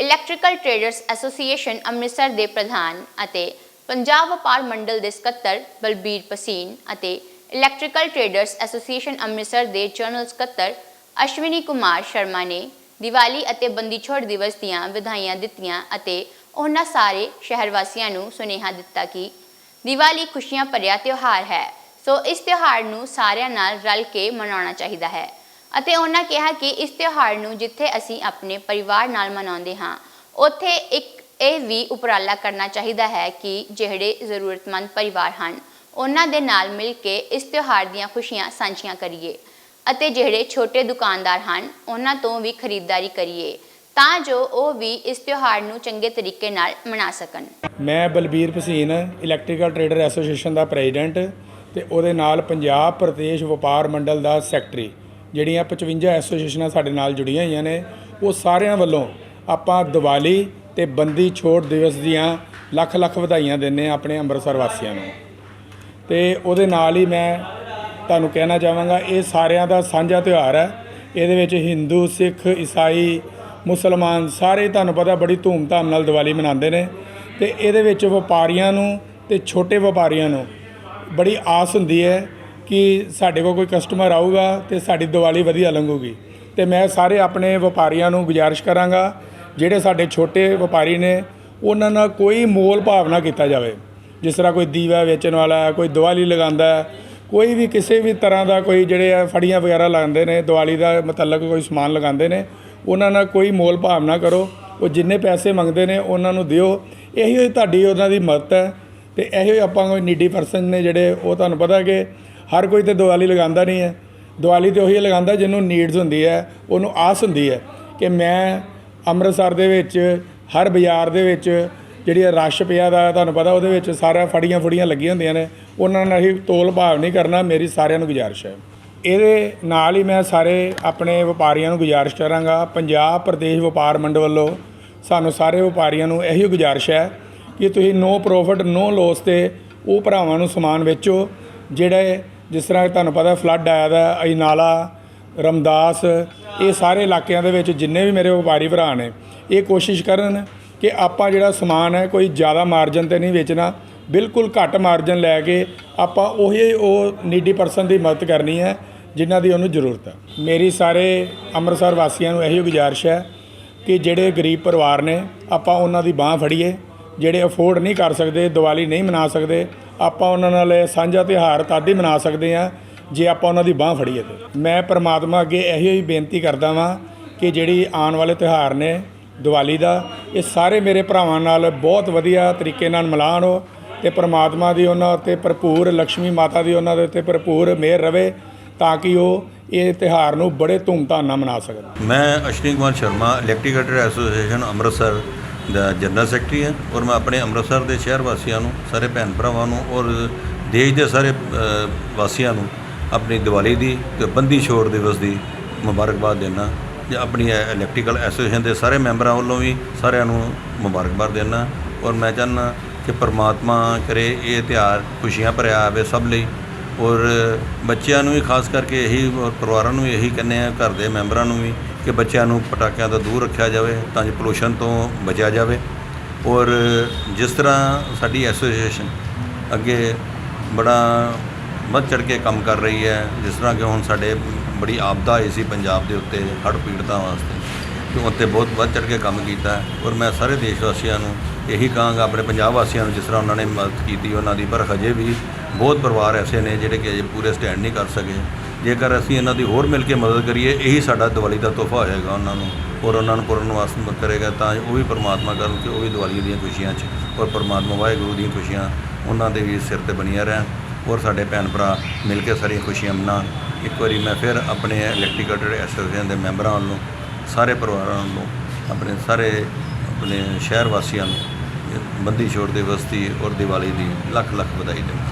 Electrical traders association Amritsar ਦੇ ਪ੍ਰਧਾਨ ਅਤੇ ਪੰਜਾਬ ਵਪਾਰ ਮੰਡਲ ਦੇ ਸਕੱਤਰ ਬਲਬੀਰ ਪਸੀਨ ਅਤੇ ਇਲੈਕਟ੍ਰੀਕਲ ਟ੍ਰੇਡਰਸ ਐਸੋਸੀਏਸ਼ਨ ਅੰਮ੍ਰਿਤਸਰ ਦੇ ਜਨਰਲ ਸਕੱਤਰ ਅਸ਼ਵਨੀ ਕੁਮਾਰ ਸ਼ਰਮਾ ਨੇ ਦੀਵਾਲੀ ਅਤੇ ਬੰਦੀ ਛੋੜ ਦਿਵਸ ਦੀਆਂ ਵਧਾਈਆਂ ਦਿੱਤੀਆਂ ਅਤੇ ਉਹਨਾਂ ਸਾਰੇ ਸ਼ਹਿਰ ਵਾਸੀਆਂ ਨੂੰ ਸੁਨੇਹਾ ਦਿੱਤਾ ਕਿ ਦੀਵਾਲੀ ਖੁਸ਼ੀਆਂ ਭਰਿਆ ਤਿਉਹਾਰ ਹੈ। ਸੋ ਇਸ ਤਿਉਹਾਰ ਨੂੰ ਸਾਰਿਆਂ ਨਾਲ ਰਲ ਕੇ ਮਨਾਉਣਾ ਚਾਹੀਦਾ ਹੈ। ਅਤੇ ਉਹਨਾਂ ਕਿਹਾ ਕਿ ਇਸ ਤਿਉਹਾਰ ਨੂੰ ਜਿੱਥੇ ਅਸੀਂ ਆਪਣੇ ਪਰਿਵਾਰ ਨਾਲ ਮਨਾਉਂਦੇ ਹਾਂ, ਉੱਥੇ ਇੱਕ ਇਹ ਵੀ ਉਪਰਾਲਾ ਕਰਨਾ ਚਾਹੀਦਾ ਹੈ ਕਿ ਜਿਹੜੇ ਜ਼ਰੂਰਤਮੰਦ ਪਰਿਵਾਰ ਹਨ, ਉਹਨਾਂ ਦੇ ਨਾਲ ਮਿਲ ਕੇ ਇਸ ਤਿਉਹਾਰ ਦੀਆਂ ਖੁਸ਼ੀਆਂ ਸਾਂਝੀਆਂ ਕਰੀਏ ਅਤੇ ਜਿਹੜੇ ਛੋਟੇ ਦੁਕਾਨਦਾਰ ਹਨ, ਉਹਨਾਂ ਤੋਂ ਵੀ ਖਰੀਦਦਾਰੀ ਕਰੀਏ ਤਾਂ ਜੋ ਉਹ ਵੀ ਇਸ ਤਿਉਹਾਰ ਨੂੰ ਚੰਗੇ ਤਰੀਕੇ ਨਾਲ ਮਨਾ ਸਕਣ। ਮੈਂ Balbir Bhasin electrical trader association ਦਾ ਪ੍ਰੈਜ਼ੀਡੈਂਟ ਤੇ ਉਹਦੇ ਨਾਲ ਪੰਜਾਬ ਪ੍ਰਦੇਸ਼ ਵਪਾਰ ਮੰਡਲ ਦਾ ਸੈਕਟਰੀ। ਜਿਹੜੀਆਂ 55 ਐਸੋਸੀਏਸ਼ਨਾਂ ਸਾਡੇ ਨਾਲ ਜੁੜੀਆਂ ਹੋਈਆਂ ਨੇ, ਉਹ ਸਾਰਿਆਂ ਵੱਲੋਂ ਆਪਾਂ ਦੀਵਾਲੀ ਤੇ ਬੰਦੀ ਛੋੜ ਦਿਵਸ ਦੀਆਂ ਲੱਖ ਲੱਖ ਵਧਾਈਆਂ ਦਿੰਦੇ ਹਾਂ ਆਪਣੇ ਅੰਮ੍ਰਿਤਸਰ ਵਾਸੀਆਂ ਨੂੰ। ਤੇ ਉਹਦੇ ਨਾਲ ਹੀ ਮੈਂ ਤੁਹਾਨੂੰ ਕਹਿਣਾ ਚਾਹਾਂਗਾ, ਇਹ ਸਾਰਿਆਂ ਦਾ ਸਾਂਝਾ ਤਿਉਹਾਰ ਹੈ। ਇਹਦੇ ਵਿੱਚ ਹਿੰਦੂ, ਸਿੱਖ, ਈਸਾਈ, ਮੁਸਲਮਾਨ ਸਾਰੇ ਤੁਹਾਨੂੰ ਪਤਾ ਬੜੀ ਧੂਮਧਾਮ ਨਾਲ ਦੀਵਾਲੀ ਮਨਾਉਂਦੇ ਨੇ। ਤੇ ਇਹਦੇ ਵਿੱਚ ਵਪਾਰੀਆਂ ਨੂੰ ਤੇ ਛੋਟੇ ਵਪਾਰੀਆਂ ਨੂੰ ਬੜੀ ਆਸ ਹੁੰਦੀ ਹੈ ਕਿ ਸਾਡੇ ਕੋਲ ਕੋਈ ਕਸਟਮਰ ਆਊਗਾ ਤੇ ਸਾਡੀ ਦੀਵਾਲੀ ਵਧੀਆ ਲੰਘੂਗੀ। ਤੇ ਮੈਂ ਸਾਰੇ ਆਪਣੇ ਵਪਾਰੀਆਂ ਨੂੰ ਗੁਜ਼ਾਰਿਸ਼ ਕਰਾਂਗਾ, ਜਿਹੜੇ ਸਾਡੇ ਛੋਟੇ ਵਪਾਰੀ ਨੇ, ਉਹਨਾਂ ਨਾਲ ਕੋਈ ਮੋਲ ਭਾਵ ਨਾ ਕੀਤਾ ਜਾਵੇ। ਜਿਸ ਤਰ੍ਹਾਂ ਕੋਈ ਦੀਵਾ ਵੇਚਣ ਵਾਲਾ ਕੋਈ ਦੀਵਾਲੀ ਲਗਾਉਂਦਾ ਕੋਈ ਵੀ ਕਿਸੇ ਵੀ ਤਰ੍ਹਾਂ ਦਾ ਕੋਈ ਜਿਹੜੇ ਆ ਫੜੀਆਂ ਵਗੈਰਾ ਲਾਉਂਦੇ ਨੇ, ਦੀਵਾਲੀ ਦਾ ਮਤਲਬ ਕੋਈ ਸਮਾਨ ਲਗਾਉਂਦੇ ਨੇ, ਉਹਨਾਂ ਨਾਲ ਕੋਈ ਮੋਲ ਭਾਵ ਨਾ ਕਰੋ। ਉਹ ਜਿੰਨੇ ਪੈਸੇ ਮੰਗਦੇ ਨੇ, ਉਹਨਾਂ ਨੂੰ ਦਿਓ। ਇਹੀ ਹੋਈ ਤੁਹਾਡੀ ਉਹਨਾਂ ਦੀ ਮਦਦ ਹੈ। ਤੇ ਇਹੋ ਹੀ ਆਪਾਂ ਕੋਈ ਨੀਡੀ ਪਰਸਨ ਨੇ ਜਿਹੜੇ, ਉਹ ਤੁਹਾਨੂੰ ਪਤਾ ਕਿ ਹਰ ਕੋਈ ਤੇ ਦੀਵਾਲੀ ਲਗਾਉਂਦਾ ਨਹੀਂ ਹੈ। ਦੀਵਾਲੀ ਤੇ ਉਹੀ ਲਗਾਉਂਦਾ ਜਿਹਨੂੰ ਨੀਡਸ ਹੁੰਦੀ ਹੈ, ਉਹਨੂੰ ਆਸ ਹੁੰਦੀ ਹੈ ਕਿ ਮੈਂ ਅੰਮ੍ਰਿਤਸਰ ਦੇ ਵਿੱਚ, ਹਰ ਬਾਜ਼ਾਰ ਦੇ ਵਿੱਚ ਜਿਹੜੀ ਰਸ਼ ਪਿਆ ਦਾ, ਤੁਹਾਨੂੰ ਪਤਾ ਉਹਦੇ ਵਿੱਚ ਸਾਰਾ ਫੜੀਆਂ ਫੜੀਆਂ ਲੱਗੀਆਂ ਹੁੰਦੀਆਂ ਨੇ, ਉਹਨਾਂ ਨਾਲ ਹੀ ਤੋਲ ਭਾਵ ਨਹੀਂ ਕਰਨਾ, ਮੇਰੀ ਸਾਰਿਆਂ ਨੂੰ ਗੁਜ਼ਾਰਿਸ਼ ਹੈ। ਇਹਦੇ ਨਾਲ ਹੀ ਮੈਂ ਸਾਰੇ ਆਪਣੇ ਵਪਾਰੀਆਂ ਨੂੰ ਗੁਜ਼ਾਰਿਸ਼ ਕਰਾਂਗਾ, ਪੰਜਾਬ ਪ੍ਰਦੇਸ਼ ਵਪਾਰ ਮੰਡਲ ਵੱਲੋਂ ਸਾਨੂੰ ਸਾਰੇ ਵਪਾਰੀਆਂ ਨੂੰ ਇਹੀ ਗੁਜ਼ਾਰਿਸ਼ ਹੈ ਕਿ ਤੁਸੀਂ ਨੋ ਪ੍ਰੋਫਿਟ ਨੋ ਲੋਸ ਤੇ ਉਹ ਭਰਾਵਾਂ ਨੂੰ ਸਮਾਨ ਵੇਚੋ, ਜਿਹੜੇ ਜਿਸ ਤਰ੍ਹਾਂ ਤੁਹਾਨੂੰ ਪਤਾ ਫਲੱਡ ਆਇਆ ਦਾ, ਅਜਨਾਲਾ, ਰਮਦਾਸ, ਇਹ ਸਾਰੇ ਇਲਾਕਿਆਂ ਦੇ ਵਿੱਚ ਜਿੰਨੇ ਵੀ ਮੇਰੇ ਵਪਾਰੀ ਭਰਾ ਨੇ, ਇਹ ਕੋਸ਼ਿਸ਼ ਕਰਨ ਕਿ ਆਪਾਂ ਜਿਹੜਾ ਸਮਾਨ ਹੈ, ਕੋਈ ਜ਼ਿਆਦਾ ਮਾਰਜਨ ਤੇ ਨਹੀਂ ਵੇਚਣਾ, ਬਿਲਕੁਲ ਘੱਟ ਮਾਰਜਨ ਲੈ ਕੇ ਆਪਾਂ ਉਹੀ ਉਹ ਨੀਡੀ ਪਰਸਨ ਦੀ ਮਦਦ ਕਰਨੀ ਹੈ, ਜਿਨ੍ਹਾਂ ਦੀ ਉਹਨੂੰ ਜ਼ਰੂਰਤ ਹੈ। ਮੇਰੀ ਸਾਰੇ ਅੰਮ੍ਰਿਤਸਰ ਵਾਸੀਆਂ ਨੂੰ ਇਹੀ ਗੁਜ਼ਾਰਿਸ਼ ਹੈ ਕਿ ਜਿਹੜੇ ਗਰੀਬ ਪਰਿਵਾਰ ਨੇ, ਆਪਾਂ ਉਹਨਾਂ ਦੀ ਬਾਹ ਫੜੀਏ, ਜਿਹੜੇ ਅਫੋਰਡ ਨਹੀਂ ਕਰ ਸਕਦੇ, ਦੀਵਾਲੀ ਨਹੀਂ ਮਨਾ ਸਕਦੇ ਆਪਾਂ ਉਹਨਾਂ ਨਾਲ ਇਹ ਸਾਂਝਾ ਤਿਉਹਾਰ ਤਦ ਹੀ ਮਨਾ ਸਕਦੇ ਆ ਜੇ ਆਪਾਂ ਉਹਨਾਂ ਦੀ ਬਾਹ ਫੜੀਏ ਤੇ। ਮੈਂ ਪ੍ਰਮਾਤਮਾ ਅੱਗੇ ਇਹੋ ਹੀ ਬੇਨਤੀ ਕਰਦਾ ਵਾਂ ਕਿ ਜਿਹੜੀ ਆਉਣ ਵਾਲੇ ਤਿਉਹਾਰ ਨੇ, ਦੀਵਾਲੀ ਦਾ, ਇਹ ਸਾਰੇ ਮੇਰੇ ਭਰਾਵਾਂ ਨਾਲ ਬਹੁਤ ਵਧੀਆ ਤਰੀਕੇ ਨਾਲ ਮਨਾਉਣ ਉਹ ਤੇ ਪ੍ਰਮਾਤਮਾ ਦੀ ਉਹਨਾਂ ਉੱਤੇ ਭਰਪੂਰ ਲక్ష్ਮੀ ਮਾਤਾ ਦੀ ਉਹਨਾਂ ਦੇ ਉੱਤੇ ਭਰਪੂਰ ਮਿਹਰ ਰਵੇ ਤਾਂ ਕਿ ਉਹ ਇਹ ਤਿਉਹਾਰ ਨੂੰ ਬੜੇ ਧੂਮਧਾਮ ਨਾਲ ਮਨਾ ਸਕਣ। ਮੈਂ ਅਸ਼ਵਨੀ ਕੁਮਾਰ ਸ਼ਰਮਾ ਇਲੈਕਟ੍ਰੀਕਲ ਐਸੋਸੀਏਸ਼ਨ ਅੰਮ੍ਰਿਤਸਰ। ਦਾ ਜਨਰਲ ਸੈਕਟਰੀ ਹਾਂ ਔਰ ਮੈਂ ਆਪਣੇ ਅੰਮ੍ਰਿਤਸਰ ਦੇ ਸ਼ਹਿਰ ਵਾਸੀਆਂ ਨੂੰ, ਸਾਰੇ ਭੈਣ ਭਰਾਵਾਂ ਨੂੰ ਔਰ ਦੇਸ਼ ਦੇ ਸਾਰੇ ਵਾਸੀਆਂ ਨੂੰ ਆਪਣੀ ਦੀਵਾਲੀ ਦੀ ਤੇ ਬੰਦੀ ਛੋੜ ਦਿਵਸ ਦੀ ਮੁਬਾਰਕਬਾਦ ਦੇਣਾ ਤੇ ਆਪਣੀ ਇਲੈਕਟ੍ਰੀਕਲ ਐਸੋਸੀਏਸ਼ਨ ਦੇ ਸਾਰੇ ਮੈਂਬਰਾਂ ਵੱਲੋਂ ਵੀ ਸਾਰਿਆਂ ਨੂੰ ਮੁਬਾਰਕਬਾਦ ਦੇਣਾ ਔਰ ਮੈਂ ਚਾਹੁੰਦਾ ਕਿ ਪਰਮਾਤਮਾ ਕਰੇ ਇਹ ਤਿਉਹਾਰ ਖੁਸ਼ੀਆਂ ਭਰਿਆ ਆਵੇ ਸਭ ਲਈ ਔਰ ਬੱਚਿਆਂ ਨੂੰ ਵੀ ਖਾਸ ਕਰਕੇ ਇਹੀ ਔਰ ਪਰਿਵਾਰਾਂ ਨੂੰ ਇਹੀ ਕਹਿੰਦੇ ਆ ਘਰ ਦੇ ਮੈਂਬਰਾਂ ਨੂੰ ਵੀ ਕਿ ਬੱਚਿਆਂ ਨੂੰ ਪਟਾਕਿਆਂ ਤੋਂ ਦੂਰ ਰੱਖਿਆ ਜਾਵੇ, ਤਾਂ ਜੋ ਪੋਲੂਸ਼ਨ ਤੋਂ ਬਚਿਆ ਜਾਵੇ। ਔਰ ਜਿਸ ਤਰ੍ਹਾਂ ਸਾਡੀ ਐਸੋਸੀਏਸ਼ਨ ਅੱਗੇ ਬੜਾ ਵੱਧ ਚੜ ਕੇ ਕੰਮ ਕਰ ਰਹੀ ਹੈ, ਜਿਸ ਤਰ੍ਹਾਂ ਕਿ ਹੁਣ ਸਾਡੇ ਬੜੀ ਆਪਦਾ ਆਈ ਸੀ ਪੰਜਾਬ ਦੇ ਉੱਤੇ ਹੜ੍ਹ ਪੀੜਤਾਂ ਵਾਸਤੇ ਤੇ ਉੱਤੇ ਬਹੁਤ ਵੱਧ ਚੜ ਕੇ ਕੰਮ ਕੀਤਾ ਔਰ ਮੈਂ ਸਾਰੇ ਦੇਸ਼ ਵਾਸੀਆਂ ਨੂੰ ਇਹੀ ਕਹਾਂਗਾ, ਆਪਣੇ ਪੰਜਾਬ ਵਾਸੀਆਂ ਨੂੰ ਜਿਸ ਤਰ੍ਹਾਂ ਉਹਨਾਂ ਨੇ ਮਦਦ ਕੀਤੀ ਉਹਨਾਂ ਦੀ, ਪਰ ਹਜੇ ਵੀ ਬਹੁਤ ਪਰਿਵਾਰ ਐਸੇ ਨੇ ਜਿਹੜੇ ਕਿ ਅਜੇ ਪੂਰੇ ਸਟੈਂਡ ਨਹੀਂ ਕਰ ਸਕੇ। ਜੇਕਰ ਅਸੀਂ ਇਹਨਾਂ ਦੀ ਹੋਰ ਮਿਲ ਕੇ ਮਦਦ ਕਰੀਏ, ਇਹੀ ਸਾਡਾ ਦੀਵਾਲੀ ਦਾ ਤੋਹਫਾ ਹੋਏਗਾ ਉਹਨਾਂ ਨੂੰ, ਔਰ ਉਹਨਾਂ ਨੂੰ ਪੂਰਨ ਵਾਸ ਕਰੇਗਾ, ਤਾਂ ਉਹ ਵੀ ਪਰਮਾਤਮਾ ਕਰਨ ਕਿ ਉਹ ਵੀ ਦੀਵਾਲੀ ਦੀਆਂ ਖੁਸ਼ੀਆਂ 'ਚ, ਔਰ ਪਰਮਾਤਮਾ ਵਾਹਿਗੁਰੂ ਦੀਆਂ ਖੁਸ਼ੀਆਂ ਉਹਨਾਂ ਦੇ ਵੀ ਸਿਰ ਤੇ ਬਣੀਆਂ ਰਹਿਣ, ਔਰ ਸਾਡੇ ਭੈਣ ਭਰਾ ਮਿਲ ਕੇ ਸਾਰੀਆਂ ਖੁਸ਼ੀਆਂ ਮਨਾਉਣ। ਇੱਕ ਵਾਰੀ ਮੈਂ ਫਿਰ ਆਪਣੇ ਇਲੈਕਟ੍ਰੀਕਲ ਐਸੋਸੀਏਸ਼ਨ ਦੇ ਮੈਂਬਰਾਂ ਵੱਲੋਂ, ਸਾਰੇ ਪਰਿਵਾਰਾਂ ਵੱਲੋਂ, ਆਪਣੇ ਸਾਰੇ, ਆਪਣੇ ਸ਼ਹਿਰ ਵਾਸੀਆਂ ਨੂੰ ਬੰਦੀ ਛੋੜ ਦਿਵਸ ਵਸਤੀ ਔਰ ਦੀਵਾਲੀ ਦੀ ਲੱਖ ਲੱਖ ਵਧਾਈ ਦੇਵਾਂ